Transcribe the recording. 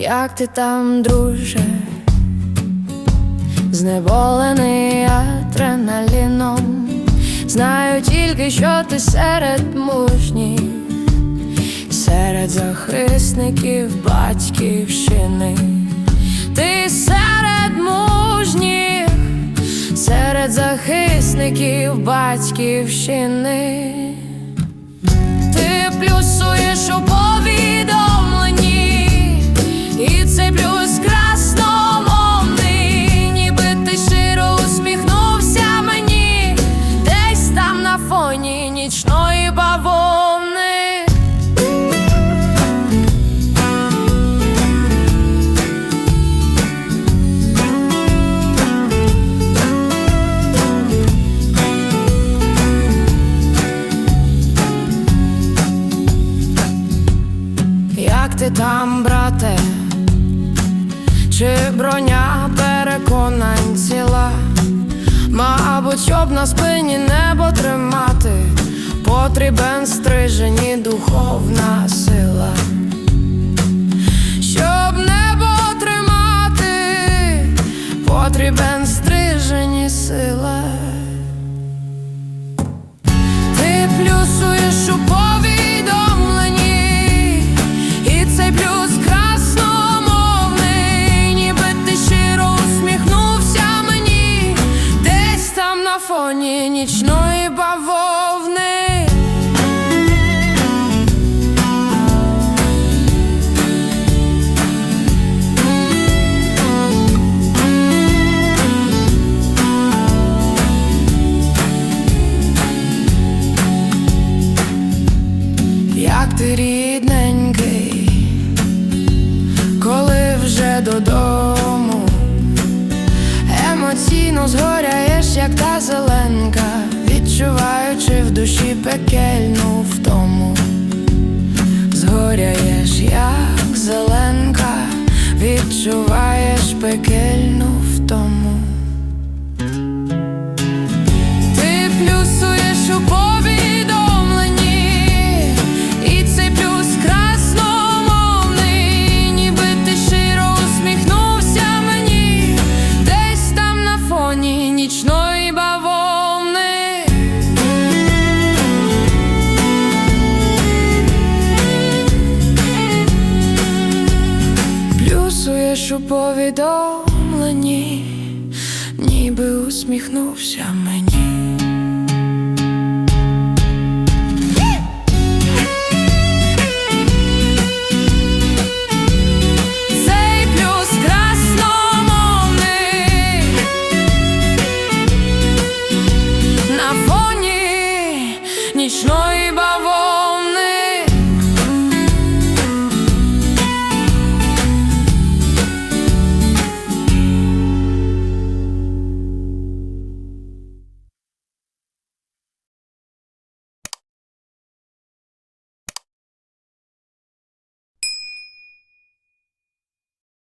Як ти там, друже, зневолений адреналіном, знаю тільки, що ти серед мужніх, серед захисників батьківщини, ти серед мужніх, серед захисників батьківщини. Ти плюсуєш у ти там, брате? Чи броня переконань ціла? Мабуть, щоб на спині небо тримати, потрібен стрижені духовна сила. Щоб небо тримати, потрібен стрижені сила. Нічної бавовни. Душі пекельну втому, згоряєш, як зеленка, відчуваєш пекельну Плюсуєш у повідомленні, ніби усміхнувся мені.